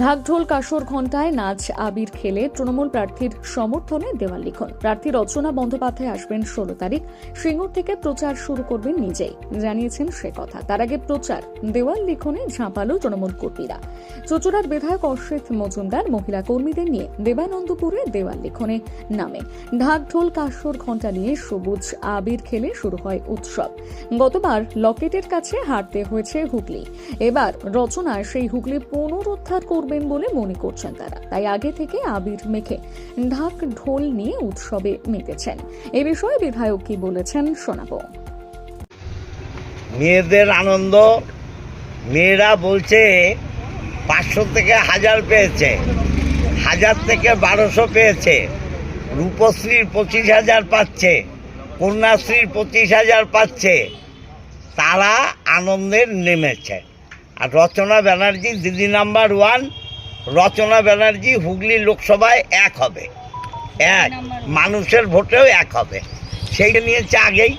ঢাকঢোল কাসর ঘণ্টায় নাচ আবির খেলে তৃণমূল প্রার্থীর সমর্থনে দেওয়াল লিখন। প্রার্থী রচনা বন্দ্যোপাধ্যায় আসবেন ষোলো তারিখ। সিঙ্গুর থেকে প্রচার শুরু করবেন নিজেই, জানিয়েছেন সে কথা। তার আগে প্রচার, দেওয়াল লিখনে ঝাঁপালো তৃণমূল কর্মীরা। চচুড়ার বিধায়ক অশ্বিত মজুমদার মহিলা কর্মীদের নিয়ে দেবানন্দপুরে দেওয়াল লিখনে নামে। ঢাকঢোল কাসর ঘণ্টা নিয়ে সবুজ আবির খেলে শুরু হয় উৎসব। গতবার লকেটের কাছে হারতে হয়েছে হুগলি। এবার রচনায় সেই হুগলি পুনরুদ্ধার করবেন বলে মনে করছেন তারা। তাই আগে থেকে আবির মেখে ঢাক ঢোল নিয়ে উৎসবে মেতেছেন। এ বিষয়ে বিধায়ক কি বলেছেন শোনাবো। মেয়েদের আনন্দ, মেয়েরা বলছে পাঁচশো থেকে হাজার পেয়েছে, হাজার থেকে বারোশো পেয়েছে রূপশ্রীর পঁচিশ হাজার পাচ্ছে কন্যাশ্রীর পঁচিশ হাজার পাচ্ছে, তারা আনন্দের নেমেছে। আর রচনা ব্যানার্জি, দিদি নাম্বার ওয়ান রচনা ব্যানার্জি হুগলি লোকসভায় এক হবে। এক। মানুষের ভোটেও এক হবে। সেইটা নিয়েছে আগেই।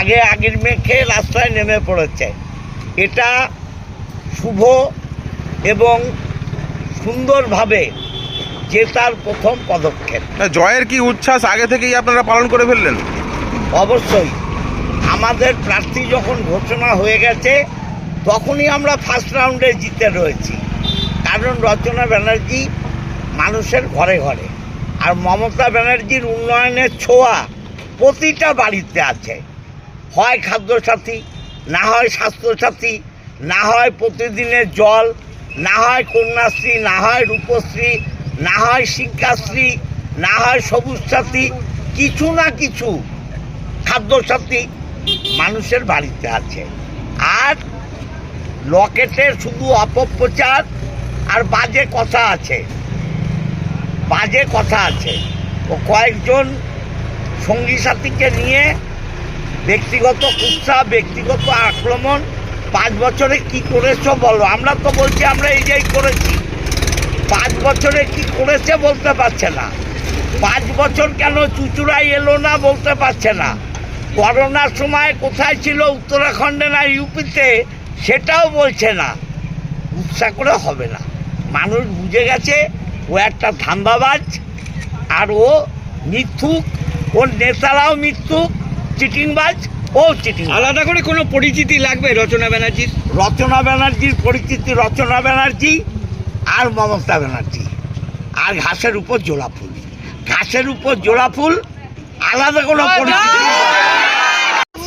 আগে আগের মেঘে রাস্তায় নেমে পড়েছে। এটা শুভ এবং সুন্দরভাবে জেতার প্রথম পদক্ষেপ। জয়ের কি উচ্ছ্বাস আগে থেকেই আপনারা পালন করে ফেললেন? অবশ্যই। আমাদের প্রার্থী যখন ঘোষণা হয়ে গেছে তখনই আমরা ফার্স্ট রাউন্ডে জিতে রয়েছি। কারণ রচনা ব্যানার্জি মানুষের ঘরে ঘরে। আর মমতা ব্যানার্জির উন্নয়নের ছোঁয়া প্রতিটা বাড়িতে আছে। হয় খাদ্যসাথী, না হয় স্বাস্থ্যসাথী, না হয় প্রতিদিনের জল, না হয় কন্যাশ্রী, না হয় রূপশ্রী, না হয় শিক্ষাশ্রী, না হয় সবুজ সাথী কিছু না কিছু খাদ্যসাথী মানুষের বাড়িতে আছে। আর লকেটের শুধু অপপ্রচার আর বাজে কথা আছে। বাজে কথা আছে। ও কয়েকজন সঙ্গী সাথীকে নিয়ে ব্যক্তিগত কুৎসা ব্যক্তিগত আক্রমণ, পাঁচ বছরে কি করেছ বলো? আমরা তো বলছি আমরা এই যেই করেছি। পাঁচ বছরে কি করেছে বলতে পারছে না। পাঁচ বছর কেন চুচুড়াই এলো না বলতে পারছে না। করোনার সময় কোথায় ছিল উত্তরাখণ্ডে না ইউপিতে, সেটাও বলছে না। উৎসাহ করে হবে না। মানুষ বুঝে গেছে ও একটা ধান্দাবাজ আর ও মিথ্যুক ওর নেতারাও মিথ্যুক চিটিংবাজ ও চিটিং আলাদা করে কোনো পরিচিতি লাগবে রচনা ব্যানার্জির? রচনা ব্যানার্জির পরিচিতি রচনা ব্যানার্জি আর মমতা ব্যানার্জি। আর ঘাসের উপর জোড়া ফুল। ঘাসের উপর জোড়া ফুল আলাদা কোনো পরিচিতি।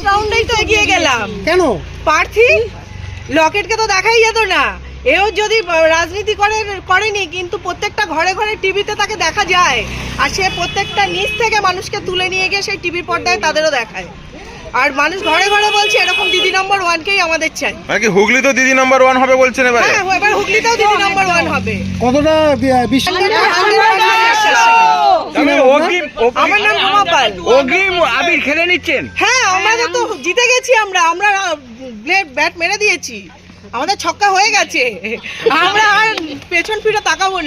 রাউন্ডেই তো এগিয়ে গেলাম। কেন? প্রার্থী লকেটকে তো দেখাই যেত না। এও যদি রাজনীতি করে করেনি কিন্তু প্রত্যেকটা ঘরে ঘরে টিভিতে তাকে দেখা যায়। আর সে প্রত্যেকটা নিচ থেকে মানুষকে তুলে নিয়ে গিয়ে সেই টিভির পর্দায় তাদেরও দেখায়। আর মানুষ ঘরে ঘরে বলছে এরকম দিদি নম্বর ওয়ানকেই আমাদের চাই। নাকি হুগলি তো দিদি নম্বর ওয়ান হবে বলছেন এবারে? হ্যাঁ এবার হুগলিতেও দিদি নম্বর ওয়ান হবে। কতটা আমার নাম রুমা পাল। অগ্রিম আবির খেলে নিচ্ছেন? হ্যাঁ আমাদের তো জিতে গেছি আমরা। আমরা ব্যাট মেরে দিয়েছি। আমাদের ছক্কা হয়ে গেছে। আমরা আর পেছন ফিরে তাকাবো